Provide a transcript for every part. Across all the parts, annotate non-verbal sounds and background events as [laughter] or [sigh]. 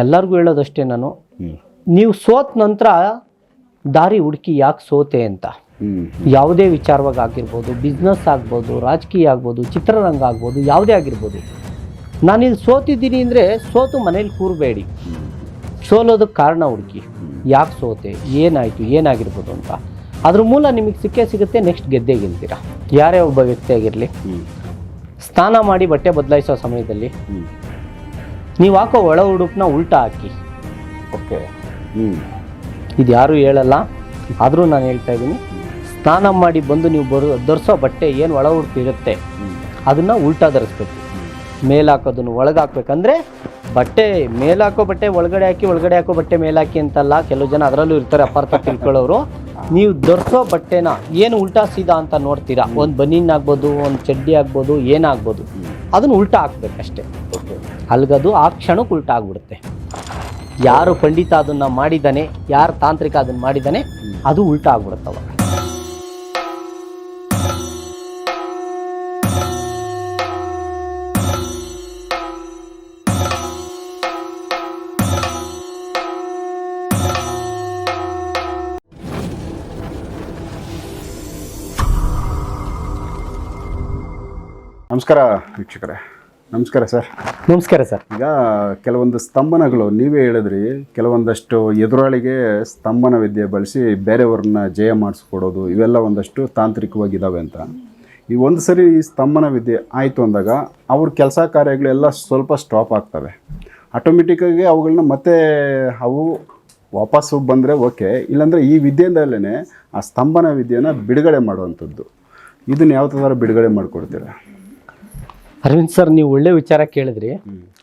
ಎಲ್ಲರಿಗೂ ಹೇಳೋದಷ್ಟೇ ನಾನು. ನೀವು ಸೋತ್ ನಂತರ ದಾರಿ ಹುಡುಕಿ ಯಾಕೆ ಸೋತೆ ಅಂತ? ಯಾವುದೇ ವಿಚಾರವಾಗಿ ಆಗಿರ್ಬೋದು ಬಿಸ್ನೆಸ್ ಆಗ್ಬೋದು ರಾಜಕೀಯ ಆಗ್ಬೋದು ಚಿತ್ರರಂಗ ಆಗ್ಬೋದು ಯಾವುದೇ ಆಗಿರ್ಬೋದು. ನಾನಿಲ್ಲಿ ಸೋತಿದ್ದೀನಿ ಅಂದರೆ ಸೋತು ಮನೇಲಿ ಕೂರಬೇಡಿ. ಸೋಲೋದಕ್ಕೆ ಕಾರಣ ಹುಡುಕಿ. ಯಾಕೆ ಸೋತೆ? ಏನಾಯಿತು? ಏನಾಗಿರ್ಬೋದು ಅಂತ. ಅದ್ರ ಮೂಲ ನಿಮಗೆ ಸಿಕ್ಕೇ ಸಿಗುತ್ತೆ ನೆಕ್ಸ್ಟ್ ಗೆದ್ದೇ ಗೆಲ್ತೀರಾ? ಯಾರೇ ಒಬ್ಬ ವ್ಯಕ್ತಿ ಆಗಿರಲಿ. ಸ್ನಾನ ಮಾಡಿ ಬಟ್ಟೆ ಬದಲಾಯಿಸೋ ಸಮಯದಲ್ಲಿ. ನೀವು ಹಾಕೋ ಒಳ ಉಡುಪನ್ನ ಉಲ್ಟಾ ಹಾಕಿ. ಓಕೆ. ಹ್ಞೂ ಇದು ಯಾರೂ ಹೇಳಲ್ಲ ಆದರೂ ನಾನು ಹೇಳ್ತಾ ಇದ್ದೀನಿ ಸ್ನಾನ ಮಾಡಿ ಬಂದು ನೀವು ಬರೋ ಧರಿಸೋ ಬಟ್ಟೆ ಏನು ಒಳ ಉಡುಪು ಇರುತ್ತೆ ಅದನ್ನು ಉಲ್ಟಾ ಧರಿಸ್ಬೇಕು. ಮೇಲೆ ಹಾಕೋದನ್ನು ಒಳಗೆ ಹಾಕ್ಬೇಕಂದ್ರೆ ಬಟ್ಟೆ ಮೇಲೆ ಹಾಕೋ ಬಟ್ಟೆ ಒಳಗಡೆ ಹಾಕಿ ಒಳಗಡೆ ಹಾಕೋ ಬಟ್ಟೆ ಮೇಲೆ ಹಾಕಿ ಅಂತಲ್ಲ ಕೆಲವು ಜನ ಅದರಲ್ಲೂ ಇರ್ತಾರೆ ಅಪಾರ್ಥ ತಿಳ್ಕೊಳ್ಳೋರು. ನೀವು ಧರಿಸೋ ಬಟ್ಟೆನ ಏನು ಉಲ್ಟಾ ಸೀದಾ ಅಂತ ನೋಡ್ತೀರಾ? ಒಂದು ಬನೀನ್ ಆಗ್ಬೋದು ಒಂದು ಚಡ್ಡಿ ಆಗ್ಬೋದು ಏನಾಗ್ಬೋದು ಅದನ್ನು ಉಲ್ಟಾ ಹಾಕ್ಬೇಕಷ್ಟೇ. ಓಕೆ. ಅಲ್ಗದು ಆ ಕ್ಷಣಕ್ಕೆ ಉಲ್ಟಾಗ್ಬಿಡುತ್ತೆ. ಯಾರು ಪಂಡಿತ ಅದನ್ನ ಮಾಡಿದ್ದಾನೆ, ಯಾರು ತಾಂತ್ರಿಕ ಅದನ್ನ ಮಾಡಿದ್ದಾನೆ, ಅದು ಉಲ್ಟಾ ಆಗ್ಬಿಡುತ್ತವ ನಮಸ್ಕಾರ ವೀಕ್ಷಕರೇ. ನಮಸ್ಕಾರ ಸರ್. ನಮಸ್ಕಾರ ಸರ್. ಈಗ ಕೆಲವೊಂದು ಸ್ತಂಭನಗಳು ನೀವೇ ಹೇಳಿದ್ರಿ ಕೆಲವೊಂದಷ್ಟು ಎದುರಾಳಿಗೆ ಸ್ತಂಭನ ವಿದ್ಯೆ ಬಳಸಿ ಬೇರೆಯವ್ರನ್ನ ಜಯ ಮಾಡಿಸ್ಕೊಡೋದು ಇವೆಲ್ಲ ಒಂದಷ್ಟು ತಾಂತ್ರಿಕವಾಗಿದ್ದಾವೆ ಅಂತ. ಈ ಒಂದು ಸರಿ ಈ ಸ್ತಂಭನ ವಿದ್ಯೆ ಆಯಿತು ಅಂದಾಗ ಅವ್ರ ಕೆಲಸ ಕಾರ್ಯಗಳೆಲ್ಲ ಸ್ವಲ್ಪ ಸ್ಟಾಪ್ ಆಗ್ತವೆ. ಆಟೋಮೆಟಿಕ್ಕಾಗಿ ಅವುಗಳನ್ನ ಮತ್ತೆ ಅವು ವಾಪಸ್ಸು ಬಂದರೆ ಓಕೆ ಇಲ್ಲಾಂದರೆ ಈ ವಿದ್ಯೆಯಿಂದಲೇ ಆ ಸ್ತಂಭನ ವಿದ್ಯೆನ ಬಿಡುಗಡೆ ಮಾಡುವಂಥದ್ದು. ಇದನ್ನು ಯಾವ ಥರ ಬಿಡುಗಡೆ ಮಾಡಿಕೊಡ್ತೀರಾ? ಅರವಿಂದ್ ಸರ್ ನೀವು ಒಳ್ಳೆ ವಿಚಾರ ಕೇಳಿದ್ರಿ.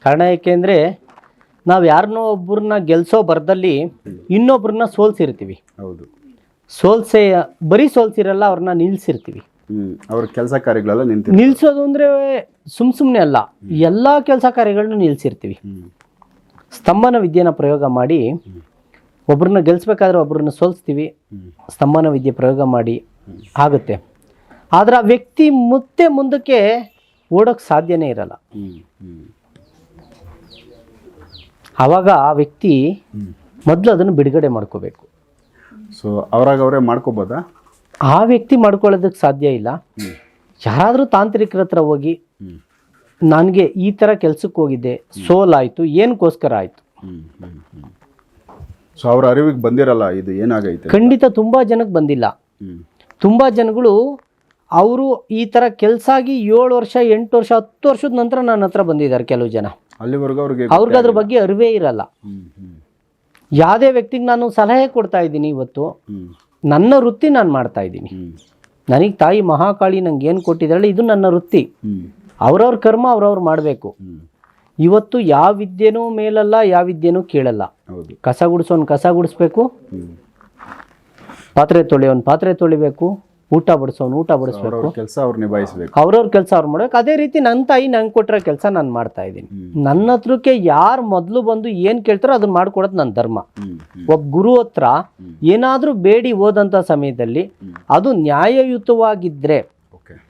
ಕಾರಣ ಏಕೆಂದ್ರೆ ನಾವು ಯಾರನ್ನೋ ಒಬ್ಬರನ್ನ ಗೆಲ್ಸೋ ಬರದಲ್ಲಿ ಇನ್ನೊಬ್ಬರನ್ನ ಸೋಲ್ಸಿರ್ತೀವಿ. ಹೌದು. ಸೋಲ್ಸೆ ಬರೀ ಸೋಲ್ಸಿರಲ್ಲ ಅವ್ರನ್ನ ನಿಲ್ಸಿರ್ತೀವಿ. ಅವ್ರ ಕೆಲಸ ಕಾರ್ಯಗಳೆಲ್ಲ ನಿಂತಿದೆ ನಿಲ್ಸೋದು ಅಂದ್ರೆ ಸುಮ್ ಸುಮ್ಮನೆ ಅಲ್ಲ ಎಲ್ಲಾ ಕೆಲಸ ಕಾರ್ಯಗಳನ್ನ ನಿಲ್ಸಿರ್ತೀವಿ. ಸ್ತಂಭನ ವಿದ್ಯೆನ ಪ್ರಯೋಗ ಮಾಡಿ ಒಬ್ಬರನ್ನ ಗೆಲ್ಸ್ಬೇಕಾದ್ರೆ ಒಬ್ಬರನ್ನ ಸೋಲ್ಸ್ತೀವಿ. ಸ್ತಂಭನ ವಿದ್ಯೆ ಪ್ರಯೋಗ ಮಾಡಿ ಆಗುತ್ತೆ. ಆದ್ರೆ ಆ ವ್ಯಕ್ತಿ ಮತ್ತೆ ಮುಂದಕ್ಕೆ ಓಡೋಕ್ ಸಾಧ್ಯನೇ ಇರಲ್ಲ. ಆವಾಗ ಆ ವ್ಯಕ್ತಿ ಮೊದಲು ಅದನ್ನು ಬಿಡುಗಡೆ ಮಾಡ್ಕೋಬೇಕು. ಸೊ ಅವರಾಗ ಅವರೇ ಮಾಡ್ಕೋಬೋದಾ? ಆ ವ್ಯಕ್ತಿ ಮಾಡ್ಕೊಳ್ಳೋದಕ್ಕೆ ಸಾಧ್ಯ ಇಲ್ಲ. ಯಾರಾದರೂ ತಾಂತ್ರಿಕರ ಹತ್ರ ಹೋಗಿ ನನಗೆ ಈ ಥರ ಕೆಲ್ಸಕ್ಕೆ ಹೋಗಿದ್ದೆ ಸೋಲಾಯಿತು ಏನಕ್ಕೋಸ್ಕರ ಆಯಿತು ಸೊ ಅವ್ರ ಅರಿವಿಗೆ ಬಂದಿರಲ್ಲ ಇದು ಏನಾಗೈತೆ ಖಂಡಿತ ತುಂಬ ಜನಕ್ಕೆ ಬಂದಿಲ್ಲ. ತುಂಬ ಜನಗಳು ಅವರು ಈ ಥರ ಕೆಲಸ ಆಗಿ ಏಳು ವರ್ಷ ಎಂಟು ವರ್ಷ ಹತ್ತು ವರ್ಷದ ನಂತರ ನನ್ನ ಹತ್ರ ಬಂದಿದ್ದಾರೆ ಕೆಲವು ಜನ. ಅಲ್ಲಿವರೆಗೂ ಅವ್ರಿಗೆ ಅವ್ರಿಗೆ ಅದ್ರ ಬಗ್ಗೆ ಅರಿವೇ ಇರಲ್ಲ. ಯಾವುದೇ ವ್ಯಕ್ತಿಗೆ ನಾನು ಸಲಹೆ ಕೊಡ್ತಾ ಇದ್ದೀನಿ ಇವತ್ತು ನನ್ನ ವೃತ್ತಿ ನಾನು ಮಾಡ್ತಾ ಇದ್ದೀನಿ. ನನಗೆ ತಾಯಿ ಮಹಾಕಾಳಿ ನಂಗೆ ಏನು ಕೊಟ್ಟಿದ್ದಾಳೆ ಇದು ನನ್ನ ವೃತ್ತಿ. ಅವರವ್ರ ಅವ್ರವ್ರ ಕರ್ಮ ಅವ್ರವ್ರು ಮಾಡಬೇಕು. ಇವತ್ತು ಯಾವ ವಿದ್ಯೆನೂ ಮೇಲಲ್ಲ ಯಾವ ವಿದ್ಯೆನೂ ಕೇಳಲ್ಲ. ಕಸ ಗುಡಿಸೋನ್ ಕಸ ಗುಡಿಸ್ಬೇಕು. ಪಾತ್ರೆ ತೊಳೆಯೋನ್ ಪಾತ್ರೆ ತೊಳಿಬೇಕು. ಊಟ ಬಡಿಸೋನು ಊಟ ಬಡಿಸ್ಬೇಕು. ಕೆಲಸ ಅವ್ರು ನಿಭಾಯಿಸ್ಬೇಕು. ಅವ್ರವ್ರ ಕೆಲಸ ಅವ್ರು ಮಾಡ್ಬೇಕು. ಅದೇ ರೀತಿ ನನ್ನ ತಾಯಿ ನಂಗೆ ಕೊಟ್ಟಿರೋ ಕೆಲಸ ನಾನು ಮಾಡ್ತಾ ಇದ್ದೀನಿ. ನನ್ನ ಹತ್ರಕ್ಕೆ ಯಾರು ಮೊದಲು ಬಂದು ಏನು ಕೇಳ್ತಾರೋ ಅದನ್ನ ಮಾಡ್ಕೊಡೋದು ನನ್ನ ಧರ್ಮ. ಒಬ್ಬ ಗುರು ಹತ್ರ ಏನಾದರೂ ಬೇಡಿ ಹೋದಂಥ ಸಮಯದಲ್ಲಿ ಅದು ನ್ಯಾಯಯುತವಾಗಿದ್ದರೆ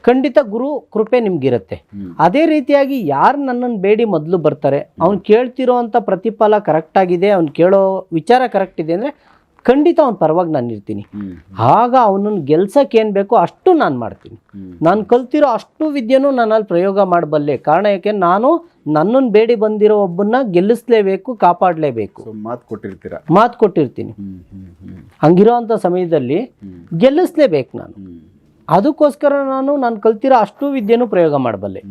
ಖಂಡಿತ ಗುರು ಕೃಪೆ ನಿಮ್ಗಿರುತ್ತೆ. ಅದೇ ರೀತಿಯಾಗಿ ಯಾರು ನನ್ನನ್ನು ಬೇಡಿ ಮೊದಲು ಬರ್ತಾರೆ ಅವ್ನು ಕೇಳ್ತಿರೋ ಅಂಥ ಪ್ರತಿಫಲ ಕರೆಕ್ಟ್ ಆಗಿದೆ ಅವ್ನು ಕೇಳೋ ವಿಚಾರ ಕರೆಕ್ಟ್ ಇದೆ ಅಂದರೆ ಖಂಡಿತ ಅವ್ನ ಪರವಾಗಿ ನಾನು ಇರ್ತೀನಿ. ಆಗ ಅವನನ್ನು ಗೆಲ್ಸಕ್ಕೆ ಏನು ಬೇಕೋ ಅಷ್ಟು ನಾನು ಮಾಡ್ತೀನಿ. ನಾನು ಕಲ್ತಿರೋ ಅಷ್ಟು ವಿದ್ಯೆನೂ ನಾನಲ್ಲಿ ಪ್ರಯೋಗ ಮಾಡಬಲ್ಲೆ. ಕಾರಣ ಯಾಕೆ? ನಾನು ನನ್ನನ್ನು ಬೇಡಿ ಬಂದಿರೋ ಒಬ್ಬನ್ನ ಗೆಲ್ಲಿಸ್ಲೇಬೇಕು ಕಾಪಾಡಲೇಬೇಕು. ಮಾತು ಕೊಟ್ಟಿರ್ತೀರ? ಮಾತು ಕೊಟ್ಟಿರ್ತೀನಿ. ಹಂಗಿರೋ ಅಂಥ ಸಮಯದಲ್ಲಿ ಗೆಲ್ಲಿಸ್ಲೇಬೇಕು ನಾನು. ಅದಕ್ಕೋಸ್ಕರ ನಾನು ನಾನು ಕಲ್ತಿರೋ ಅಷ್ಟು ವಿದ್ಯೆನೂ ಪ್ರಯೋಗ ಮಾಡಬಲ್ಲೆ.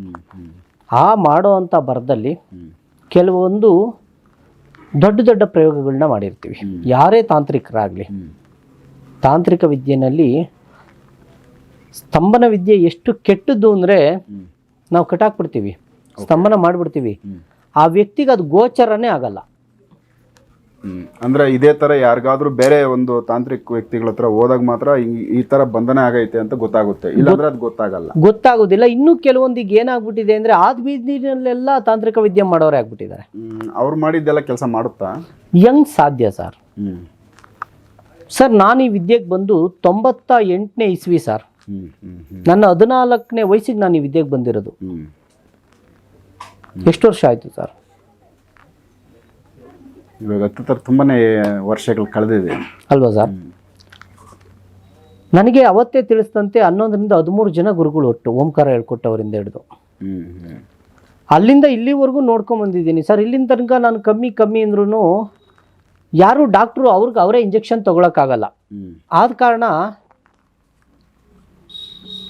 ಆ ಮಾಡೋ ಅಂಥ ಬರದಲ್ಲಿ ಕೆಲವೊಂದು ದೊಡ್ಡ ದೊಡ್ಡ ಪ್ರಯೋಗಗಳನ್ನ ಮಾಡಿರ್ತೀವಿ. ಯಾರೇ ತಾಂತ್ರಿಕರಾಗಲಿ ತಾಂತ್ರಿಕ ವಿದ್ಯೆನಲ್ಲಿ ಸ್ತಂಭನ ವಿದ್ಯೆ ಎಷ್ಟು ಕೆಟ್ಟದ್ದು ಅಂದರೆ ನಾವು ಕಟ್ಟಾಕ್ಬಿಡ್ತೀವಿ ಸ್ತಂಭನ ಮಾಡಿಬಿಡ್ತೀವಿ. ಆ ವ್ಯಕ್ತಿಗೆ ಅದು ಗೋಚರನೇ ಆಗಲ್ಲ. ಅಂದ್ರೆ ಇದೇ ತರ ಯಾರಿಗಾದ್ರೂ ಬೇರೆ ಒಂದು ತಾಂತ್ರಿಕ ವ್ಯಕ್ತಿಗಳ ಹತ್ರ ಹೋದಾಗ ಮಾತ್ರ ಈ- ತರ ಬಂಧನ ಆಗೈತೆ ಅಂತ ಗೊತ್ತಾಗುತ್ತೆ. ಇಲ್ಲಾಂದ್ರೆ ಅದು ಗೊತ್ತಾಗಲ್ಲ. ಗೊತ್ತಾಗೋದಿಲ್ಲ. ಇನ್ನೂ ಕೆಲವೊಂದಿಗೆ ಏನಾಗ್ಬಿಟ್ಟಿದೆ ಅಂದರೆ ಆದ್ ಬೀದಿನಲ್ಲೆಲ್ಲ ತಾಂತ್ರಿಕ ವಿದ್ಯೆ ಮಾಡೋರೇ ಆಗ್ಬಿಟ್ಟಿದ್ದಾರೆ. ಅವ್ರು ಮಾಡಿದ್ದೆಲ್ಲ ಕೆಲಸ ಮಾಡುತ್ತಾ? ಹೆಂಗ್ ಸಾಧ್ಯ ಸರ್. ಸರ್ ನಾನು ಈ ವಿದ್ಯೆಗೆ ಬಂದು ತೊಂಬತ್ತ ಎಂಟನೇ ಇಸ್ವಿ ಸರ್. ನನ್ನ ಹದಿನಾಲ್ಕನೇ ವಯಸ್ಸಿಗೆ ನಾನು ಈ ವಿದ್ಯೆಗೆ ಬಂದಿರೋದು. ಎಷ್ಟು ವರ್ಷ ಆಯಿತು ಸರ್? ಇವಾಗ ಹತ್ತಿರ ತುಂಬಾ ವರ್ಷಗಳು ಕಳೆದಿದೆ. ಅಲ್ವಾ ಸರ್? ನನಗೆ ಅವತ್ತೇ ತಿಳಿಸಿದಂತೆ ಹನ್ನೊಂದರಿಂದ ಹದಿಮೂರು ಜನ ಗುರುಗಳು ಒಟ್ಟು ಓಂಕಾರ ಹೇಳ್ಕೊಟ್ಟವರಿಂದ ಹಿಡಿದು. ಅಲ್ಲಿಂದ ಇಲ್ಲಿವರೆಗೂ ನೋಡ್ಕೊಂಡ್ ಬಂದಿದ್ದೀನಿ ಸರ್. ಇಲ್ಲಿಂದ ತನಕ ನಾನು ಕಮ್ಮಿ ಕಮ್ಮಿ ಅಂದ್ರೂ ಯಾರು ಡಾಕ್ಟ್ರು ಅವ್ರಿಗೆ ಅವರೇ ಇಂಜೆಕ್ಷನ್ ತೊಗೊಳಕ್ಕಾಗಲ್ಲ. ಆದ ಕಾರಣ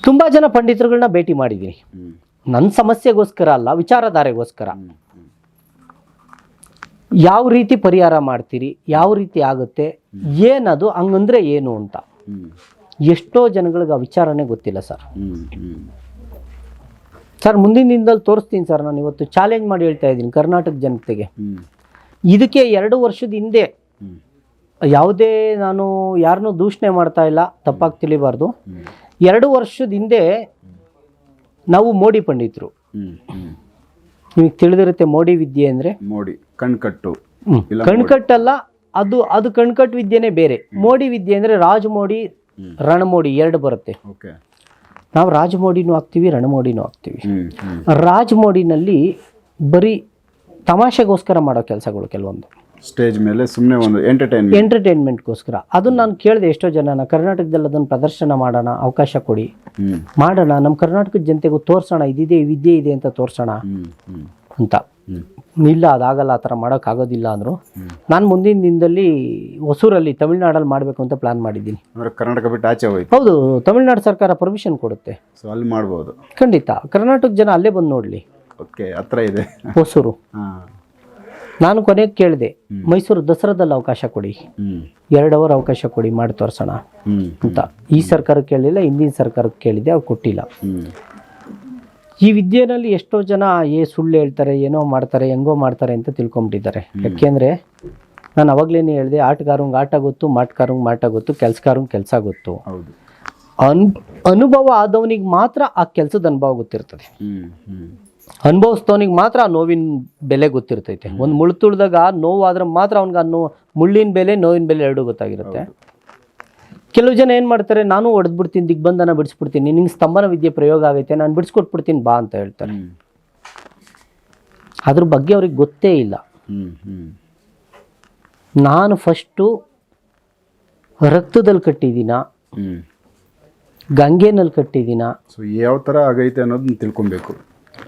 ತುಂಬ ಜನ ಪಂಡಿತರುಗಳನ್ನ ಭೇಟಿ ಮಾಡಿದ್ದೀನಿ. ನನ್ನ ಸಮಸ್ಯೆಗೋಸ್ಕರ ಅಲ್ಲ ವಿಚಾರಧಾರೆಗೋಸ್ಕರ. ಯಾವ ರೀತಿ ಪರಿಹಾರ ಮಾಡ್ತೀರಿ? ಯಾವ ರೀತಿ ಆಗುತ್ತೆ? ಏನದು? ಹಂಗಂದ್ರೆ ಏನು ಅಂತ. ಎಷ್ಟೋ ಜನಗಳಿಗೆ ಆ ವಿಚಾರನೇ ಗೊತ್ತಿಲ್ಲ ಸರ್. ಸರ್, ಮುಂದಿನ ದಿನದಲ್ಲಿ ತೋರಿಸ್ತೀನಿ ಸರ್. ನಾನು ಇವತ್ತು ಚಾಲೆಂಜ್ ಮಾಡಿ ಹೇಳ್ತಾ ಇದ್ದೀನಿ ಕರ್ನಾಟಕ ಜನತೆಗೆ. ಇದಕ್ಕೆ ಎರಡು ವರ್ಷದ ಹಿಂದೆ ಯಾವುದೇ ನಾನು ಯಾರನ್ನೂ ದೂಷಣೆ ಮಾಡ್ತಾ ಇಲ್ಲ, ತಪ್ಪಾಗಿ ತಿಳಿಬಾರ್ದು. ಎರಡು ವರ್ಷದ ಹಿಂದೆ ನಾವು ಮೋಡಿ ಪಂಡಿತರು. ನಿಮಗೆ ತಿಳಿದಿರುತ್ತೆ ಮೋಡಿ ವಿದ್ಯೆ ಅಂದರೆ? ಮೋಡಿ ಕಣ್ಕಟ್ಟು. ಇಲ್ಲ ಕಣ್ಕಟ್ಟಲ್ಲ ಅದು ಅದು ಕಣ್ಕಟ್ಟು ವಿದ್ಯೆನೇ ಬೇರೆ. ಮೋಡಿ ವಿದ್ಯೆ ಅಂದರೆ ರಾಜ ಮೋಡಿ ಹ್ಮ್. ರಣಮೋಡಿ ಎರಡು ಬರುತ್ತೆ. ಓಕೆ. ನಾವು ರಾಜ ಮೋಡಿನೂ ಹಾಕ್ತೀವಿ ರಣಮೋಡಿನೂ ಹಾಕ್ತೀವಿ. ಹ್ಮ್ ಹ್ಮ್. ರಾಜ ಮೋಡಿನಲ್ಲಿ ಬರೀ ತಮಾಷೆಗೋಸ್ಕರ ಮಾಡೋ ಕೆಲಸಗಳು ಕೆಲವೊಂದು. ಸ್ಟೇಜ್ ಮೇಲೆ ಸುಮ್ಮನೆ ಒಂದು ಎಂಟರ್ಟೈನ್ಮೆಂಟ್ ಎಂಟರ್ಟೈನ್ಮೆಂಟ್ಗೋಸ್ಕರ ಅದನ್ನ ನಾನು ಕೇಳಿದೆ ಎಷ್ಟೋ ಜನನ ಕರ್ನಾಟಕದಲ್ಲಿ ಅದನ್ನು ಪ್ರದರ್ಶನ ಮಾಡೋಣ ಅವಕಾಶ ಕೊಡಿ. ಮಾಡೋಣ ನಮ್ಮ ಕರ್ನಾಟಕದ ಜನತೆಗೂ ತೋರಿಸೋಣ ಇದಿದೆ ವಿದ್ಯೆ ಇದೆ ಅಂತ ತೋರಿಸೋಣ ಅಂತ. ಇಲ್ಲ ಅದಾಗಲ್ಲ ಆ ಥರ ಮಾಡೋಕ್ಕಾಗೋದಿಲ್ಲ ಅಂದರು. ನಾನು ಮುಂದಿನ ದಿನದಲ್ಲಿ ಹೊಸೂರಲ್ಲಿ ತಮಿಳ್ನಾಡಲ್ಲಿ ಮಾಡಬೇಕು ಅಂತ ಪ್ಲಾನ್ ಮಾಡಿದ್ದೀನಿ. ಅಂದ್ರೆ ಕರ್ನಾಟಕ ಬಿಟ್ಟು ಆಚೆ ಹೋಯ್ತು. ಹೌದು ತಮಿಳ್ನಾಡು ಸರ್ಕಾರ ಪರ್ಮಿಷನ್ ಕೊಡುತ್ತೆ. ಸೊ ಅಲ್ಲಿ ಮಾಡ್ಬೋದು. ಖಂಡಿತ. ಕರ್ನಾಟಕ ಜನ ಅಲ್ಲೇ ಬಂದು ನೋಡಲಿ. ಓಕೆ ಹತ್ರ ಇದೆ. ಹೊಸೂರು. ಹಾ. ನಾನು ಕೊನೆಗೆ ಕೇಳಿದೆ ಮೈಸೂರು ದಸರಾದಲ್ಲಿ ಅವಕಾಶ ಕೊಡಿ. ಎರಡು ಅವರ್ ಅವಕಾಶ ಕೊಡಿ ಮಾಡಿ ತೋರಿಸೋಣ. ಅಂತ. ಈ ಸರ್ಕಾರಕ್ಕೆ ಕೇಳಲಿಲ್ಲ ಹಿಂದಿನ ಸರ್ಕಾರಕ್ಕೆ ಕೇಳಿದೆ ಅವ್ರು ಕೊಟ್ಟಿಲ್ಲ. ಈ ವಿದ್ಯೆನಲ್ಲಿ ಎಷ್ಟೋ ಜನ ಏ ಸುಳ್ಳು ಹೇಳ್ತಾರೆ ಏನೋ ಮಾಡ್ತಾರೆ ಹೆಂಗೋ ಮಾಡ್ತಾರೆ ಅಂತ ತಿಳ್ಕೊಂಬಿಟ್ಟಿದ್ದಾರೆ. ಯಾಕೆಂದರೆ ನಾನು ಅವಾಗಲೇ ಹೇಳಿದೆ ಆಟಗಾರಂಗೆ ಆಟ ಗೊತ್ತು ಮಾಟಗಾರಂಗೆ ಮಾಟ ಗೊತ್ತು ಕೆಲ್ಸಗಾರಂಗೆ ಕೆಲಸ ಗೊತ್ತು. ಅನ್ ಅನುಭವ ಆದವನಿಗೆ ಮಾತ್ರ ಆ ಕೆಲಸದ ಅನುಭವ ಗೊತ್ತಿರ್ತದೆ. ಅನುಭವಿಸ್ತವನಿಗೆ ಮಾತ್ರ ಆ ನೋವಿನ ಬೆಲೆ ಗೊತ್ತಿರ್ತೈತೆ. ಒಂದು ಮುಳ್ಳು ತುಳಿದಾಗ ನೋವು ಆದ್ರೆ ಮಾತ್ರ ಅವ್ನಿಗೆ ಆ ನೋ ಮುಳ್ಳಿನ ಬೆಲೆ ನೋವಿನ ಬೆಲೆ ಎರಡೂ ಗೊತ್ತಾಗಿರುತ್ತೆ. ಕೆಲವು ಜನ ಏನು ಮಾಡ್ತಾರೆ ನಾನು ಹೊಡೆದ್ಬಿಡ್ತೀನಿ ದಿಗ್ಬಂಧನ ಬಿಡಿಸ್ಬಿಡ್ತೀನಿ ನಿಂಗೆ ಸ್ತಂಭನ ವಿದ್ಯೆ ಪ್ರಯೋಗ ಆಗೈತೆ ನಾನು ಬಿಡಿಸ್ಕೊಟ್ಬಿಡ್ತೀನಿ ಬಾ ಅಂತ ಹೇಳ್ತಾರೆ. ಅದ್ರ ಬಗ್ಗೆ ಅವ್ರಿಗೆ ಗೊತ್ತೇ ಇಲ್ಲ. ನಾನು ಫಸ್ಟು ರಕ್ತದಲ್ಲಿ ಕಟ್ಟಿದ್ದೀನ? ಗಂಗೆನಲ್ಲಿ ಕಟ್ಟಿದ್ದೀನ? ಸೊ ಯಾವ ಥರ ಆಗೈತೆ ಅನ್ನೋದನ್ನ ತಿಳ್ಕೊಬೇಕು.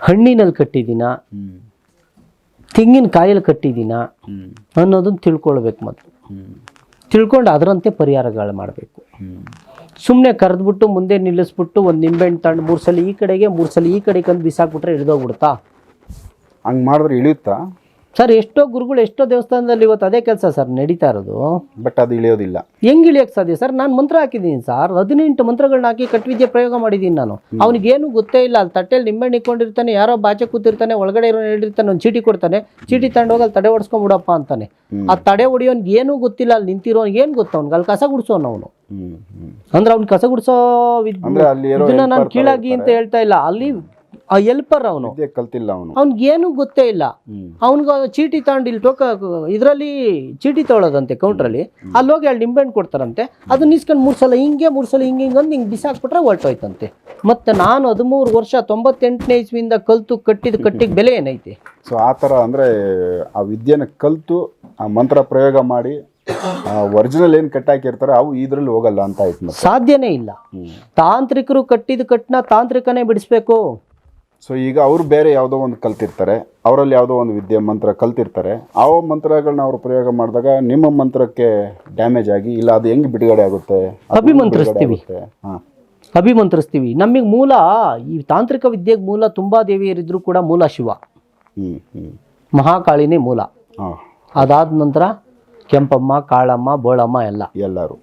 ಹಣ್ಣಿನಲ್ಲಿ ಕಟ್ಟಿದ್ದೀನ? ತೆಂಗಿನ ಕಾಯಲ್ಲಿ ಕಟ್ಟಿದ್ದೀನ? ಅನ್ನೋದನ್ನು ತಿಳ್ಕೊಳ್ಬೇಕು ಮೊದಲು. ತಿಳ್ಕೊಂಡು ಅದರಂತೆ ಪರಿಹಾರಗಳು ಮಾಡಬೇಕು. ಸುಮ್ಮನೆ ಕರೆದ್ಬಿಟ್ಟು ಮುಂದೆ ನಿಲ್ಲಿಸ್ಬಿಟ್ಟು ಒಂದು ನಿಂಬೆಹಣ್ಣು ತಗೊಂಡು ಮೂರು ಸಲ ಈ ಕಡೆಗೆ ಮೂರು ಸಲ ಈ ಕಡೆಗೆ ಅಂದು ಬಿಸಾಕ್ಬಿಟ್ರೆ ಹಿಡಿದೋಗ್ಬಿಡ್ತಾ? ಹಂಗೆ ಮಾಡಿದ್ರೆ ಇಳಿಯುತ್ತಾ? ಸರ್ ಎಷ್ಟೋ ಗುರುಗಳು ಎಷ್ಟೋ ದೇವಸ್ಥಾನದಲ್ಲಿ ಇವತ್ತು ಅದೇ ಕೆಲಸ ಸರ್ ನಡೀತಾ ಇರೋದು. ಬಟ್ ಅದು ಇಳಿಯೋದಿಲ್ಲ. ಹೆಂಗ್ ಇಳಿಯಕ್ಕೆ ಸಾಧ್ಯ? ಸರ್ ನಾನು ಮಂತ್ರ ಹಾಕಿದ್ದೀನಿ ಸರ್ ಹದಿನೆಂಟು ಮಂತ್ರಗಳನ್ನ ಹಾಕಿ ಕಟ್ವಿದ್ಯೆ ಪ್ರಯೋಗ ಮಾಡಿದ್ದೀನಿ ನಾನು. ಅವನಿಗೇನು ಗೊತ್ತೇ ಇಲ್ಲ. ಅಲ್ಲಿ ತಟ್ಟೆಯಲ್ಲಿ ನಿಂಬೆಹಣ್ಣು ಇಕ್ಕೊಂಡಿರ್ತಾನೆ ಯಾರೋ ಬಾಚೆ ಕೂತಿರ್ತಾನೆ ಒಳಗಡೆ ಇರೋ ಹೇಳಿರ್ತಾನೆ ಒಂದು ಚೀಟಿ ಕೊಡ್ತಾನೆ. ಚೀಟಿ ತಗೊಂಡು ಹೋಗಿ ಅಲ್ಲಿ ತಡೆ ಹೊಡ್ಸ್ಕೊಂಬಿಡಪ್ಪ ಅಂತಾನೆ. ಆ ತಡೆ ಹೊಡಿಯೋನ್ಗೆ ಏನೂ ಗೊತ್ತಿಲ್ಲ. ಅಲ್ಲಿ ನಿಂತಿರೋ ಏನು ಗೊತ್ತ ಅವ್ನಿಗೆ? ಅಲ್ಲಿ ಕಸ ಗುಡಿಸೋನು ಅವನು. ಅಂದ್ರೆ ಅವ್ನು ಕಸ ಗುಡಿಸೋ ಇದನ್ನ ನಾನು ಕೀಳಾಗಿ ಅಂತ ಹೇಳ್ತಾ ಇಲ್ಲ. ಅಲ್ಲಿ ಆ ಎಲ್ಪರ್ ಅವನು. ಕಲ್ತಿಲ್ಲ ಅವನು. ಅವ್ನಿಗೆ ಏನು ಗೊತ್ತೇ ಇಲ್ಲ. ಅವನಿಗೆ ಚೀಟಿ ತಗೊಂಡು ಇಲ್ಲಿ ಟೋಕ ಇದರಲ್ಲಿ ಚೀಟಿ ತೊಗೊಳೋದಂತೆ ಕೌಂಟ್ರಲ್ಲಿ. ಅಲ್ಲಿ ಹೋಗಿ ಅಲ್ಲಿ ನಿಂಬೆಣ್ಣು ಕೊಡ್ತಾರಂತೆ. ಅದನ್ನ ಇಸ್ಕೊಂಡು ಮೂರು ಸಲ ಹಿಂಗೆ ಮೂರು ಸಲ ಹಿಂಗೆ ಹಿಂಗೆ ಅಂದು ಹಿಂಗೆ ಬಿಸಾಕ್ಬಿಟ್ರೆ ಹೊರಟೋಯ್ತಂತೆ. ಮತ್ತು ನಾನು ಹದಿಮೂರು ವರ್ಷ ತೊಂಬತ್ತೆಂಟನೇ ಇಸ್ವಿಯಿಂದ ಕಲ್ತು ಕಟ್ಟಿದ ಕಟ್ಟಿಗೆ ಬೆಲೆ ಏನೈತಿ? ಸೊ ಆ ಥರ ಅಂದರೆ ಆ ವಿದ್ಯೆನ ಕಲಿತು ಆ ಮಂತ್ರ ಪ್ರಯೋಗ ಮಾಡಿ ಒರಿಜಿನಲ್ ಏನು ಕಟ್ಟಾಕಿರ್ತಾರೆ ಅವು ಇದ್ರಲ್ಲಿ ಹೋಗಲ್ಲ ಅಂತ ಆಯ್ತು ಸಾಧ್ಯನೇ ಇಲ್ಲ. ತಾಂತ್ರಿಕರು ಕಟ್ಟಿದ ಕಟ್ಟನ ತಾಂತ್ರಿಕನೇ ಬಿಡಿಸ್ಬೇಕು. ಸೊ ಈಗ ಅವರು ಬೇರೆ ಯಾವುದೋ ಒಂದು ಕಲ್ತಿರ್ತಾರೆ ಅವರಲ್ಲಿ ಯಾವುದೋ ಒಂದು ವಿದ್ಯೆ ಮಂತ್ರ ಕಲ್ತಿರ್ತಾರೆ ಆ ಮಂತ್ರಗಳನ್ನ ಅವರು ಪ್ರಯೋಗ ಮಾಡಿದಾಗ ನಿಮ್ಮ ಮಂತ್ರಕ್ಕೆ ಡ್ಯಾಮೇಜ್ ಆಗಿ ಇಲ್ಲ ಅದು ಹೆಂಗೆ ಬಿಡುಗಡೆ ಆಗುತ್ತೆ? ಅಭಿಮಂತ್ರಿಸ್ತೀವಿ. ಅಭಿಮಂತ್ರಿಸ್ತೀವಿ. ನಮಗೆ ಮೂಲ ಈ ತಾಂತ್ರಿಕ ವಿದ್ಯೆಗೆ ಮೂಲ ತುಂಬಾ ದೇವಿಯರಿದ್ರು ಕೂಡ ಮೂಲ ಶಿವ. ಮಹಾಕಾಳಿನೇ ಮೂಲ. ಹಾಂ. ಅದಾದ ನಂತರ ಕೆಂಪಮ್ಮ ಕಾಳಮ್ಮ ಬೋಳಮ್ಮ ಎಲ್ಲ. ಎಲ್ಲರೂ.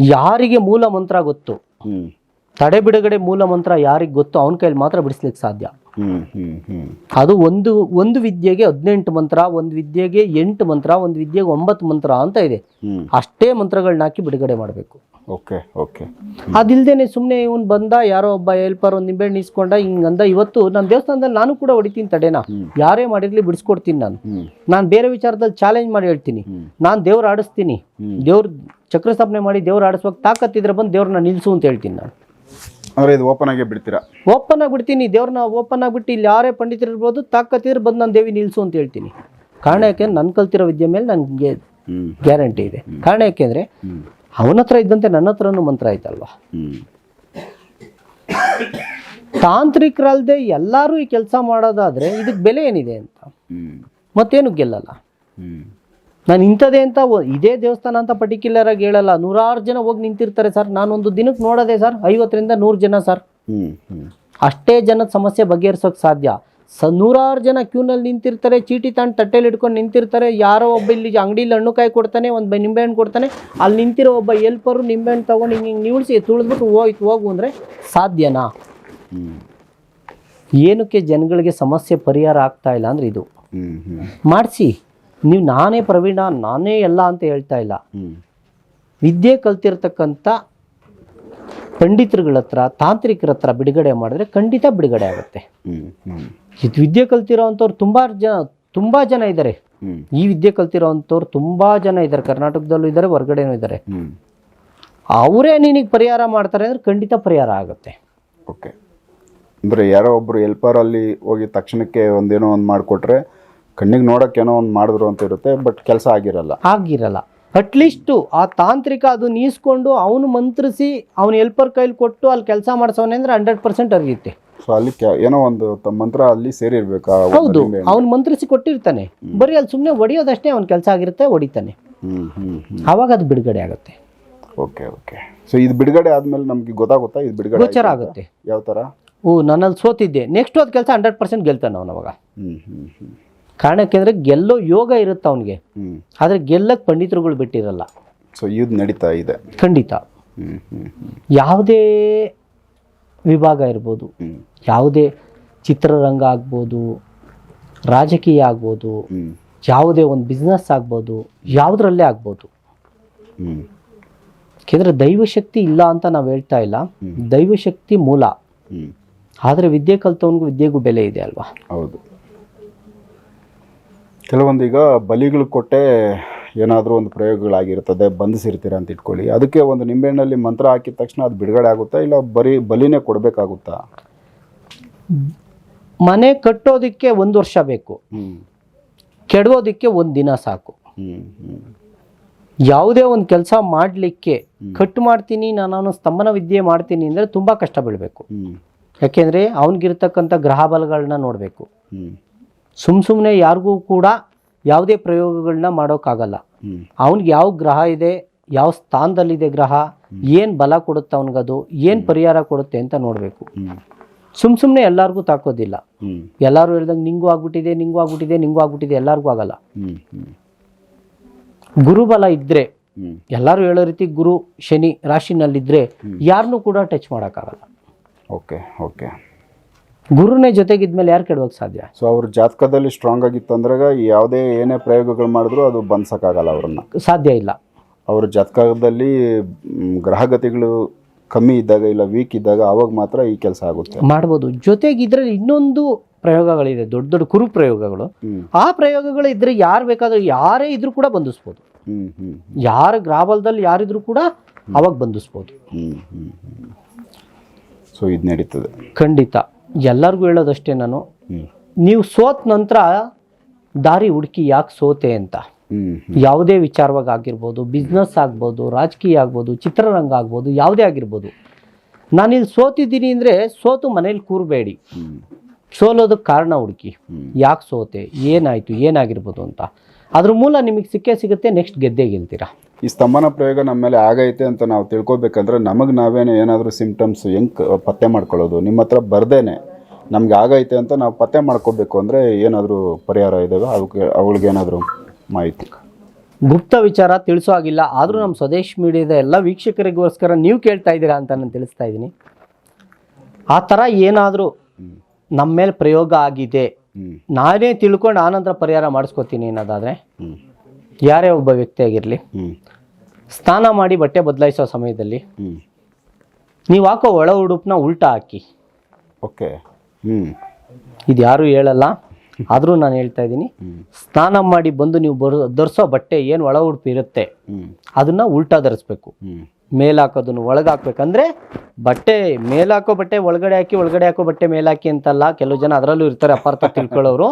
ಯಾರಿಗೆ ಮೂಲ ಮಂತ್ರ ಗೊತ್ತು? ಹ್ಮ್. ತಡೆ ಬಿಡುಗಡೆ ಮೂಲ ಮಂತ್ರ ಯಾರಿಗೆ ಗೊತ್ತು ಅವನ ಕೈಲಿ ಮಾತ್ರ ಬಿಡಿಸ್ಲಿಕ್ಕೆ ಸಾಧ್ಯ. ಹ್ಮ್ ಹ್ಮ್ ಹ್ಮ್. ಅದು ಒಂದು ಒಂದು ವಿದ್ಯೆಗೆ ಹದಿನೆಂಟು ಮಂತ್ರ ಒಂದು ವಿದ್ಯೆಗೆ ಎಂಟು ಮಂತ್ರ ಒಂದು ವಿದ್ಯೆಗೆ ಒಂಬತ್ತು ಮಂತ್ರ ಅಂತ ಇದೆ. ಅಷ್ಟೇ ಮಂತ್ರಗಳನ್ನ ಹಾಕಿ ಬಿಡುಗಡೆ ಮಾಡಬೇಕು. Okay okay. ಅದಿಲ್ದೇನೆ ಸುಮ್ಮನೆ ಇವನು ಬಂದ ಯಾರೋ ಒಬ್ಬ ಹೆಲ್ಪರ್ ಒಂದು ನಿಂಬೆಹಣ್ಣು ಇಸ್ಕೊಂಡ ಹಿಂಗಂದ ಇವತ್ತು ನನ್ನ ದೇವಸ್ಥಾನದಲ್ಲಿ ನಾನು ಕೂಡ ಹೊಡಿತೀನಿ ತಡೆನ. ಯಾರೇ ಮಾಡಿರ್ಲಿ ಬಿಡಿಸ್ಕೊಡ್ತೀನಿ ನಾನು. ನಾನು ಬೇರೆ ವಿಚಾರದಲ್ಲಿ ಚಾಲೆಂಜ್ ಮಾಡಿ ಹೇಳ್ತೀನಿ. ನಾನು ದೇವ್ರು ಆಡಿಸ್ತೀನಿ. ದೇವ್ರ ಚಕ್ರ ಸ್ಥಾಪನೆ ಮಾಡಿ ದೇವ್ರು ಆಡಿಸುವಾಗ ತಾಕತ್ತಿದ್ರೆ ಬಂದು ದೇವ್ರನ್ನ ನಿಲ್ಸು ಅಂತ ಹೇಳ್ತೀನಿ ನಾನು. ಅಂದ್ರೆ ಇದು ಓಪನ್ ಆಗಿ ಬಿಡ್ತೀರಾ? ಓಪನ್ ಆಗಿಬಿಡ್ತೀನಿ ದೇವ್ರನ್ನ ಓಪನ್ ಆಗಿಬಿಟ್ಟು ಇಲ್ಲಿ ಯಾರೇ ಪಂಡಿತರು ಇರ್ಬೋದು ತಾಕತ್ತಿದ್ರೆ ಬಂದು ನಾನು ದೇವಿ ನಿಲ್ಸು ಅಂತ ಹೇಳ್ತೀನಿ. ಕಾರಣ ಯಾಕೆಂದ್ರೆ ನಾನು ಕಲ್ತಿರೋ ವಿದ್ಯೆ ಮೇಲೆ ನನಗೆ ಗ್ಯಾರಂಟಿ ಇದೆ. ಕಾರಣ ಯಾಕೆಂದ್ರೆ ಅವನ ಹತ್ರ ಇದ್ದಂತೆ ನನ್ನ ಹತ್ರನೂ ಮಂತ್ರ ಆಯ್ತಲ್ವಾ? ತಾಂತ್ರಿಕರಲ್ಲದೆ ಎಲ್ಲರೂ ಈ ಕೆಲಸ ಮಾಡೋದಾದ್ರೆ ಇದಕ್ಕೆ ಬೆಲೆ ಏನಿದೆ ಅಂತ? ಮತ್ತೇನು ಗೆಲ್ಲಲ್ಲ? ನಾನು ಇಂಥದ್ದೇ ಅಂತ ಇದೇ ದೇವಸ್ಥಾನ ಅಂತ ಪರ್ಟಿಕ್ಯುಲರ್ ಆಗಿ ಹೇಳಲ್ಲ. ನೂರಾರು ಜನ ಹೋಗಿ ನಿಂತಿರ್ತಾರೆ ಸರ್. ನಾನೊಂದು ದಿನಕ್ಕೆ ನೋಡೋದೆ ಸರ್ ಐವತ್ತರಿಂದ ನೂರು ಜನ ಸರ್. ಅಷ್ಟೇ ಜನದ ಸಮಸ್ಯೆ ಬಗೆಹರಿಸೋಕೆ ಸಾಧ್ಯ. ಸ ನೂರಾರು ಜನ ಕ್ಯೂನಲ್ಲಿ ನಿಂತಿರ್ತಾರೆ ಚೀಟಿ ತಗೊಂಡು ತಟ್ಟೆಲಿ ಇಟ್ಕೊಂಡು ನಿಂತಿರ್ತಾರೆ. ಯಾರೋ ಒಬ್ಬ ಇಲ್ಲಿ ಅಂಗಡಿಲಿ ಹಣ್ಣುಕಾಯಿ ಕೊಡ್ತಾನೆ ಒಂದು ನಿಂಬೆಹಣ್ಣು ಕೊಡ್ತಾನೆ. ಅಲ್ಲಿ ನಿಂತಿರೋ ಒಬ್ಬ ಎಲ್ಪರು ನಿಂಬೆಹಣ್ಣು ತೊಗೊಂಡು ಹಿಂಗೆ ಹಿಂಗೆ ತುಳ್ದ್ಬಿಟ್ಟು ತುಳಿದ್ಬಿಟ್ಟು ಹೋಯ್ತು ಹೋಗು ಅಂದರೆ ಸಾಧ್ಯನಾ? ಏನಕ್ಕೆ ಜನಗಳಿಗೆ ಸಮಸ್ಯೆ ಪರಿಹಾರ ಆಗ್ತಾ ಇಲ್ಲ ಅಂದರೆ ಇದು. ಮಾಡಿಸಿ. ನೀವು ನಾನೇ ಪ್ರವೀಣ ನಾನೇ ಎಲ್ಲ ಅಂತ ಹೇಳ್ತಾ ಇಲ್ಲ. ವಿದ್ಯೆ ಕಲ್ತಿರ್ತಕ್ಕಂಥ ಪಂಡಿತರುಗಳ ಹತ್ರ ತಾಂತ್ರಿಕರ ಹತ್ರ ಬಿಡುಗಡೆ ಮಾಡಿದ್ರೆ ಖಂಡಿತ ಬಿಡುಗಡೆ ಆಗುತ್ತೆ. ಇದು ವಿದ್ಯೆ ಕಲ್ತಿರೋ ಅಂಥವ್ರು ತುಂಬ ಜನ ತುಂಬ ಜನ ಇದ್ದಾರೆ. ಈ ವಿದ್ಯೆ ಕಲ್ತಿರೋ ಅಂಥವ್ರು ತುಂಬ ಜನ ಇದ್ದಾರೆ. ಕರ್ನಾಟಕದಲ್ಲೂ ಇದ್ದಾರೆ ಹೊರಗಡೆನೂ ಇದ್ದಾರೆ. ಅವರೇ ನಿನಗೆ ಪರಿಹಾರ ಮಾಡ್ತಾರೆ ಅಂದ್ರೆ ಖಂಡಿತ ಪರಿಹಾರ ಆಗುತ್ತೆ. ಓಕೆ. ಅಂದರೆ ಯಾರೋ ಒಬ್ಬರು ಎಲ್ಪರ್ ಅಲ್ಲಿ ಹೋಗಿ ತಕ್ಷಣಕ್ಕೆ ಒಂದೇನೋ ಒಂದು ಮಾಡಿಕೊಟ್ರೆ ಕಣ್ಣಿಗೆ ನೋಡಕ್ಕೆ ಏನೋ ಒಂದು ಮಾಡಿದ್ರು ಅಂತ ಇರುತ್ತೆ ಬಟ್ ಕೆಲಸ ಆಗಿರಲ್ಲ. ಆಗಿರಲ್ಲ. ಅಟ್ಲೀಸ್ಟು ಆ ತಾಂತ್ರಿಕ ಅದು ನೀಸ್ಕೊಂಡು ಅವನು ಮಂತ್ರಿಸಿ ಅವ್ನು ಎಲ್ಪರ್ ಕೈಲಿ ಕೊಟ್ಟು ಅಲ್ಲಿ ಕೆಲಸ ಮಾಡಿಸೋನೆ ಅಂದ್ರೆ ಹಂಡ್ರೆಡ್ ಪರ್ಸೆಂಟ್ ಅರಿಯುತ್ತೆ. ಸೊ ಅಲ್ಲಿ ಕೆ- ಏನೋ ಒಂದು ಮಂತ್ರ ಅಲ್ಲಿ ಸೇರಿರ್ಬೇಕು ಆ ಒಂದು ಹೌದು ಹಣ್ಣು. ಅವ್ನು ಮಂತ್ರಿಸಿ ಕೊಟ್ಟಿರ್ತಾನೆ. ಬರೀ ಅಲ್ಲಿ ಸುಮ್ಮನೆ ಹೊಡಿಯೋದಷ್ಟೇ ಅವ್ನ ಕೆಲಸ ಆಗಿರುತ್ತೆ ಹೊಡಿತಾನೆ. ಹ್ಮ್ ಹ್ಮ್ ಹ್ಮ್. ಆವಾಗ ಅದು ಬಿಡುಗಡೆ ಆಗುತ್ತೆ. Okay okay. ಸೊ ಇದು ಬಿಡುಗಡೆ ಆದಮೇಲೆ ನಮ್ಗೆ ಗೊತ್ತಾಗುತ್ತಾ? ಇದು ಬಿಡುಗಡೆ ಗೋಚರ ಆಯ್ತು? ಅಂತ? ಆಗುತ್ತೆ. ಯಾವ ಥರ ಓ ನನ್ನಲ್ಲಿ ಸೋತಿದ್ದೆ. ನೆಕ್ಸ್ಟ್ ಅದು ಕೆಲಸ ಹಂಡ್ರೆಡ್ ಪರ್ಸೆಂಟ್ ಗೆಲ್ತಾನೆ ಅವನು ಅವಾಗ. ಹ್ಞೂ ಹ್ಮ್ ಹ್ಮ್. ಕಾರಣಕ್ಕೆಂದ್ರೆ ಗೆಲ್ಲೋ ಯೋಗ ಇರುತ್ತೆ ಅವನಿಗೆ. ಆದರೆ ಗೆಲ್ಲಕ್ಕೆ ಪಂಡಿತರುಗಳು ಬಿಟ್ಟಿರಲ್ಲ. ಸೊ ಇದು ನಡೀತಾ ಇದೆ. ಖಂಡಿತ. ಯಾವುದೇ ವಿಭಾಗ ಇರ್ಬೋದು ಯಾವುದೇ ಚಿತ್ರರಂಗ ಆಗ್ಬೋದು ರಾಜಕೀಯ ಆಗ್ಬೋದು ಯಾವುದೇ ಒಂದು ಬಿಸ್ನೆಸ್ ಆಗ್ಬೋದು ಯಾವುದರಲ್ಲೇ ಆಗ್ಬೋದು. ಏಕೆಂದರೆ ಯಾಕೆಂದರೆ ದೈವಶಕ್ತಿ ಇಲ್ಲ ಅಂತ ನಾವು ಹೇಳ್ತಾ ಇಲ್ಲ. ದೈವಶಕ್ತಿ ಮೂಲ. ಆದರೆ ವಿದ್ಯೆ ಕಲ್ತವನಿಗೂ ವಿದ್ಯೆಗೂ ಬೆಲೆ ಇದೆ ಅಲ್ವಾ? ಹೌದು. ಕೆಲವೊಂದು ಈಗ ಬಲಿಗಳು ಕೊಟ್ಟೆ ಏನಾದರೂ ಒಂದು ಪ್ರಯೋಗಗಳಾಗಿರ್ತದೆ ಬಂಧಿಸಿರ್ತೀರ ಅಂತ ಇಟ್ಕೊಳ್ಳಿ. ಅದಕ್ಕೆ ಒಂದು ನಿಂಬೆಹಣ್ಣಲ್ಲಿ ಮಂತ್ರ ಹಾಕಿದ ತಕ್ಷಣ ಅದು ಬಿಡುಗಡೆ ಆಗುತ್ತಾ ಇಲ್ಲ ಬರೀ ಬಲಿನೇ ಕೊಡಬೇಕಾಗುತ್ತಾ? ಮನೆ ಕಟ್ಟೋದಕ್ಕೆ ಒಂದು ವರ್ಷ ಬೇಕು. ಕೆಡೋದಕ್ಕೆ ಕೆಡವೋದಕ್ಕೆ ಒಂದು ದಿನ ಸಾಕು. ಯಾವುದೇ ಒಂದು ಕೆಲಸ ಮಾಡಲಿಕ್ಕೆ ಕಟ್ ಮಾಡ್ತೀನಿ ನಾನು ಸ್ತಂಭನ ವಿದ್ಯೆ ಮಾಡ್ತೀನಿ ಅಂದರೆ ತುಂಬ ಕಷ್ಟ ಬೀಳಬೇಕು. ಯಾಕೆಂದರೆ ಅವನಿಗಿರ್ತಕ್ಕಂಥ ಗ್ರಹ ಬಲಗಳನ್ನ ನೋಡಬೇಕು. ಸುಮ್ಮ ಸುಮ್ಮನೆ ಯಾರಿಗೂ ಕೂಡ ಯಾವುದೇ ಪ್ರಯೋಗಗಳನ್ನ ಮಾಡೋಕ್ಕಾಗಲ್ಲ. ಅವನಿಗೆ ಯಾವ ಗ್ರಹ ಇದೆ ಯಾವ ಸ್ಥಾನದಲ್ಲಿದೆ ಗ್ರಹ ಏನು ಬಲ ಕೊಡುತ್ತೆ ಅವನಿಗದು ಏನು ಪರಿಹಾರ ಕೊಡುತ್ತೆ ಅಂತ ನೋಡಬೇಕು. ಸುಮ್ ಸುಮ್ಮ ಸುಮ್ಮನೆ ಎಲ್ಲರಿಗೂ ತಾಕೋದಿಲ್ಲ. ಎಲ್ಲರೂ ಹೇಳ್ದಂಗೆ ನಿಂಗೂ ಆಗ್ಬಿಟ್ಟಿದೆ ನಿಂಗೂ ಆಗ್ಬಿಟ್ಟಿದೆ ನಿಂಗೂ ಆಗ್ಬಿಟ್ಟಿದೆ ಎಲ್ಲರಿಗೂ ಆಗಲ್ಲ. ಗುರುಬಲ ಇದ್ರೆ ಎಲ್ಲರೂ ಹೇಳೋ ರೀತಿ ಗುರು ಶನಿ ರಾಶಿನಲ್ಲಿದ್ದರೆ ಯಾರನ್ನೂ ಕೂಡ ಟಚ್ ಮಾಡೋಕ್ಕಾಗಲ್ಲ. Okay okay. ಗುರುನೇ ಜೊತೆಗಿದ್ಮೇಲೆ ಯಾರು ಕೆಡೋಕೆ ಸಾಧ್ಯ? ಸೊ ಅವ್ರ ಜಾತಕದಲ್ಲಿ ಸ್ಟ್ರಾಂಗ್ ಆಗಿತ್ತು ಅಂದ್ರಾಗ ಯಾವುದೇ ಏನೇ ಪ್ರಯೋಗಗಳು ಮಾಡಿದ್ರು ಅದು ಬಂದ್ಸಕ್ಕಾಗಲ್ಲ ಅವ್ರನ್ನ. ಸಾಧ್ಯ ಇಲ್ಲ. ಅವ್ರ ಜಾತಕದಲ್ಲಿ ಗ್ರಹಗತಿಗಳು ಕಮ್ಮಿ ಇದ್ದಾಗ ಇಲ್ಲ ವೀಕ್ ಇದ್ದಾಗ ಅವಾಗ ಮಾತ್ರ ಈ ಕೆಲಸ ಆಗುತ್ತೆ. ಮಾಡ್ಬೋದು. ಜೊತೆಗೆ ಇದರಲ್ಲಿ ಇನ್ನೊಂದು ಪ್ರಯೋಗಗಳಿದೆ ದೊಡ್ಡ ದೊಡ್ಡ ಕುರು ಪ್ರಯೋಗಗಳು. ಆ ಪ್ರಯೋಗಗಳು ಇದ್ರೆ ಯಾರು ಬೇಕಾದ್ರೂ ಯಾರೇ ಇದ್ರೂ ಕೂಡ ಬಂಧಿಸ್ಬೋದು ಯಾರ ಗ್ರಾಬಲ್ದಲ್ಲಿ ಯಾರಿದ್ರು ಕೂಡ ಅವಾಗ ಬಂಧಿಸ್ಬೋದು ಸೊ ಇದು ನಡೀತದೆ. ಖಂಡಿತ. ಎಲ್ಲರಿಗೂ ಹೇಳೋದಷ್ಟೇ ನಾನು. ನೀವು ಸೋತ ನಂತರ ದಾರಿ ಹುಡುಕಿ ಯಾಕೆ ಸೋತೆ ಅಂತ? ಯಾವುದೇ ವಿಚಾರವಾಗಿ ಆಗಿರ್ಬೋದು ಬಿಸ್ನೆಸ್ ಆಗ್ಬೋದು ರಾಜಕೀಯ ಆಗ್ಬೋದು ಚಿತ್ರರಂಗ ಆಗ್ಬೋದು ಯಾವುದೇ ಆಗಿರ್ಬೋದು. ನಾನಿಲ್ಲಿ ಸೋತಿದ್ದೀನಿ ಅಂದರೆ ಸೋತು ಮನೇಲಿ ಕೂರಬೇಡಿ. ಸೋಲೋದಕ್ಕೆ ಕಾರಣ ಹುಡುಕಿ. ಯಾಕೆ ಸೋತೆ? ಏನಾಯಿತು? ಏನಾಗಿರ್ಬೋದು ಅಂತ. ಅದ್ರ ಮೂಲ ನಿಮಗೆ ಸಿಕ್ಕೇ ಸಿಗುತ್ತೆ ನೆಕ್ಸ್ಟ್ ಗೆದ್ದೇ ಗೆಲ್ತೀರಾ? ಈ ಸ್ತಂಭನ ಪ್ರಯೋಗ ನಮ್ಮ ಮೇಲೆ ಆಗೈತೆ ಅಂತ ನಾವು ತಿಳ್ಕೊಬೇಕಂದ್ರೆ ನಮಗೆ ನಾವೇನೇ ಏನಾದರೂ ಸಿಂಪ್ಟಮ್ಸ್ ಹೆಂಗೆ ಪತ್ತೆ ಮಾಡ್ಕೊಳ್ಳೋದು? ನಿಮ್ಮ ಹತ್ರ ಬರ್ದೇನೆ ನಮ್ಗೆ ಆಗೈತೆ ಅಂತ ನಾವು ಪತ್ತೆ ಮಾಡ್ಕೋಬೇಕು ಅಂದರೆ ಏನಾದರೂ ಪರಿಹಾರ ಇದ್ದಾವೆ ಅವಕ್ಕೆ ಅವಳಿಗೇನಾದರೂ ಮಾಹಿತಿ. ಗುಪ್ತ ವಿಚಾರ ತಿಳಿಸೋ ಆಗಿಲ್ಲ ಆದರೂ ನಮ್ಮ ಸ್ವದೇಶ್ ಮೀಡಿಯಾದ ಎಲ್ಲ ವೀಕ್ಷಕರಿಗೋಸ್ಕರ ನೀವು ಕೇಳ್ತಾ ಇದ್ದೀರಾ ಅಂತ ನಾನು ತಿಳಿಸ್ತಾ ಇದ್ದೀನಿ. ಆ ಥರ ಏನಾದರೂ ನಮ್ಮ ಮೇಲೆ ಪ್ರಯೋಗ ಆಗಿದೆ ನಾನೇ ತಿಳ್ಕೊಂಡು ಆನಂತರ ಪರಿಹಾರ ಮಾಡಿಸ್ಕೋತೀನಿ ಅನ್ನೋದಾದರೆ ಯಾರೇ ಒಬ್ಬ ವ್ಯಕ್ತಿ ಆಗಿರಲಿ ಸ್ನಾನ ಮಾಡಿ ಬಟ್ಟೆ ಬದಲಾಯಿಸೋ ಸಮಯದಲ್ಲಿ ನೀವು ಹಾಕೋ ಒಳ ಉಡುಪನ್ನ ಉಲ್ಟಾ ಹಾಕಿ. ಓಕೆ. ಹ್ಞೂ ಇದು ಯಾರೂ ಹೇಳಲ್ಲ ಆದರೂ ನಾನು ಹೇಳ್ತಾ ಇದ್ದೀನಿ ಸ್ನಾನ ಮಾಡಿ ಬಂದು ನೀವು ಬರೋ ಧರಿಸೋ ಬಟ್ಟೆ ಏನು ಒಳ ಉಡುಪು ಇರುತ್ತೆ ಅದನ್ನು ಉಲ್ಟಾ ಧರಿಸ್ಬೇಕು. ಹ್ಞೂ ಮೇಲ್ ಹಾಕೋದನ್ನು ಒಳಗೆ ಹಾಕ್ಬೇಕಂದ್ರೆ ಬಟ್ಟೆ ಮೇಲಾಕೋ ಬಟ್ಟೆ ಒಳಗಡೆ ಹಾಕಿ ಒಳಗಡೆ ಹಾಕೋ ಬಟ್ಟೆ ಮೇಲಾಕಿ ಹಾಕಿ ಅಂತಲ್ಲ ಕೆಲವು ಜನ ಅದರಲ್ಲೂ ಇರ್ತಾರೆ ಅಪಾರ್ಥ ತಿಳ್ಕೊಳ್ಳೋರು.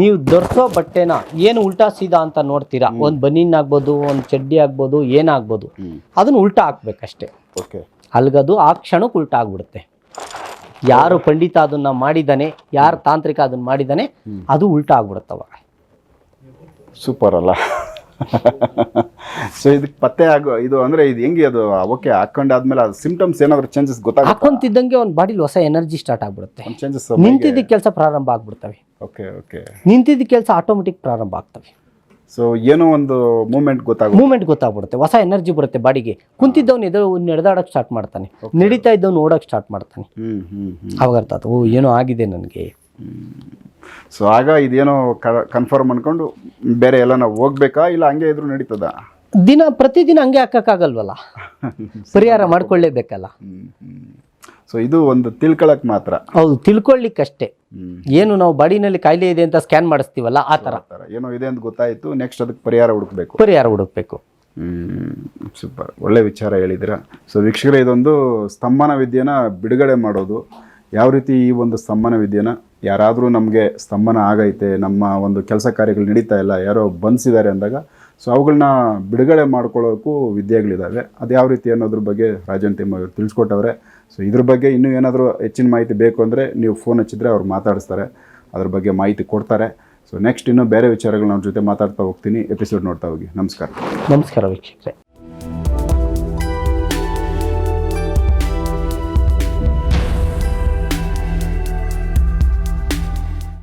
ನೀವು ಧರಿಸೋ ಬಟ್ಟೆನ ಏನು ಉಲ್ಟಾ ಸೀದಾ ಅಂತ ನೋಡ್ತೀರಾ? ಒಂದು ಬನೀನ್ ಆಗ್ಬೋದು ಒಂದು ಚಡ್ಡಿ ಆಗ್ಬೋದು ಏನಾಗ್ಬೋದು ಅದನ್ನ ಉಲ್ಟಾ ಹಾಕ್ಬೇಕಷ್ಟೇ. ಓಕೆ. ಅಲ್ಗದು ಆ ಕ್ಷಣಕ್ಕೆ ಉಲ್ಟಾ ಆಗ್ಬಿಡುತ್ತೆ. ಯಾರು ಪಂಡಿತ ಅದನ್ನ ಮಾಡಿದಾನೆ ಯಾರು ತಾಂತ್ರಿಕ ಅದನ್ನ ಮಾಡಿದಾನೆ ಅದು ಉಲ್ಟಾ ಆಗ್ಬಿಡುತ್ತವ. ಸೂಪರ್ ಅಲ್ಲ. [laughs] ಸೊ ಇದಕ್ಕೆ ಪತ್ತೆ ಆಗೋ ಇದು ಅಂದ್ರೆ ಇದು ಹೆಂಗೆ ಅದು ಓಕೆ ಹಾಕೊಂಡಾದ್ಮೇಲೆ ಅದು ಸಿಂಪ್ಟಮ್ಸ್ ಏನಾದ್ರು ಚೇಂಜಸ್ ಗೊತ್ತಾಗ ಹಾಕೊಂತಿದ್ದಂಗೆ ಒಂದು ಬಾಡಿಲಿ ಹೊಸ ಎನರ್ಜಿ ಸ್ಟಾರ್ಟ್ ಆಗ್ಬಿಡುತ್ತೆ. ಚೇಂಜಸ್ ನಿಂತಿದ್ದ ಕೆಲಸ ಪ್ರಾರಂಭ ಆಗ್ಬಿಡ್ತವೆ. Okay okay. ನಿಂತಿದ್ದ ಕೆಲಸ ಆಟೋಮೆಟಿಕ್ ಪ್ರಾರಂಭ ಆಗ್ತವೆ. ಸೊ ಏನೋ ಒಂದು ಮೂಮೆಂಟ್ ಗೊತ್ತಾಗ ಮೂಮೆಂಟ್ ಗೊತ್ತಾಗ್ಬಿಡುತ್ತೆ. ಹೊಸ ಎನರ್ಜಿ ಬರುತ್ತೆ ಬಾಡಿಗೆ ಕುಂತಿದ್ದವನು ಎದು ನಡೆದಾಡಕ್ಕೆ ಸ್ಟಾರ್ಟ್ ಮಾಡ್ತಾನೆ. ನಡೀತಾ ಇದ್ದವನು ಓಡೋಕೆ ಸ್ಟಾರ್ಟ್ ಮಾಡ್ತಾನೆ. ಹ್ಮ್ ಹ್ಮ್ ಹ್ಮ್. ಅವಾಗ ಅರ್ಥ ಆಯ್ತು, ಓ ಏನೋ ಆಗಿದೆ ನನಗೆ. ಸೊ ಆಗ ಇದೇನೋ ಕನ್ಫರ್ಮ್ ಅನ್ಕೊಂಡು ಬೇರೆ ಎಲ್ಲ ನಾವು ಹೋಗ್ಬೇಕಾ ಇಲ್ಲ ಹಂಗೆ ಇದ್ರು ನಡೀತದ? ದಿನ ಪ್ರತಿದಿನ ಹಂಗೆ ಹಾಕಕ್ಕಾಗಲ್ವಲ್ಲ? [laughs] ಪರಿಹಾರ ಮಾಡ್ಕೊಳ್ಳೇಬೇಕಲ್ಲ? ಸೊ ಇದು ಒಂದು ತಿಳ್ಕೊಳಕ್ ಮಾತ್ರ. ಹೌದು ತಿಳ್ಕೊಳ್ಳಿಕ್ಕಷ್ಟೇ. ಏನು ನಾವು ಬಾಡಿನಲ್ಲಿ ಕಾಯಿಲೆ ಇದೆ ಅಂತ ಸ್ಕ್ಯಾನ್ ಮಾಡಿಸ್ತೀವಲ್ಲ ಆ ಥರ. ಏನೋ ಇದೆ ಅಂತ ಗೊತ್ತಾಯಿತು ನೆಕ್ಸ್ಟ್ ಅದಕ್ಕೆ ಪರಿಹಾರ ಹುಡುಕ್ಬೇಕು. ಪರಿಹಾರ ಹುಡುಕ್ಬೇಕು. ಸೂಪರ್ ಒಳ್ಳೆ ವಿಚಾರ ಹೇಳಿದಿರ ಸೊ ವೀಕ್ಷಕರೇ ಇದೊಂದು ಸ್ತಂಭನ ವಿದ್ಯೆನ ಬಿಡುಗಡೆ ಮಾಡೋದು. ಯಾವ ರೀತಿ ಈ ಒಂದು ಸ್ತಂಭನ ವಿದ್ಯೆನ ಯಾರಾದರೂ ನಮಗೆ ಸ್ತಂಭನ ಆಗೈತೆ, ನಮ್ಮ ಒಂದು ಕೆಲಸ ಕಾರ್ಯಗಳು ನಡೀತಾ ಇಲ್ಲ, ಯಾರೋ ಬಂಧಿಸಿದ್ದಾರೆ ಅಂದಾಗ ಸೊ ಅವುಗಳನ್ನ ಬಿಡುಗಡೆ ಮಾಡ್ಕೊಳ್ಳೋಕ್ಕೂ ವಿದ್ಯೆಗಳಿದ್ದಾವೆ ಅದು ಯಾವ ರೀತಿ ಅನ್ನೋದ್ರ ಬಗ್ಗೆ ರಾಜನ್ ತಿಮ್ಮ ಅವರು ತಿಳಿಸ್ಕೊಟ್ಟವ್ರೆ. ಸೊ ಇದ್ರ ಬಗ್ಗೆ ಇನ್ನೂ ಏನಾದರೂ ಹೆಚ್ಚಿನ ಮಾಹಿತಿ ಬೇಕು ಅಂದರೆ ನೀವು ಫೋನ್ ಹಚ್ಚಿದ್ರೆ ಅವ್ರು ಮಾತಾಡಿಸ್ತಾರೆ. ಅದ್ರ ಬಗ್ಗೆ ಮಾಹಿತಿ ಕೊಡ್ತಾರೆ. ಸೊ ನೆಕ್ಸ್ಟ್ ಇನ್ನೂ ಬೇರೆ ವಿಚಾರಗಳು ನಮ್ಮ ಜೊತೆ ಮಾತಾಡ್ತಾ ಹೋಗ್ತೀನಿ. ಎಪಿಸೋಡ್ ನೋಡ್ತಾ ಹೋಗಿ. ನಮಸ್ಕಾರ. ನಮಸ್ಕಾರ ವೀಕ್ಷಕರೇ.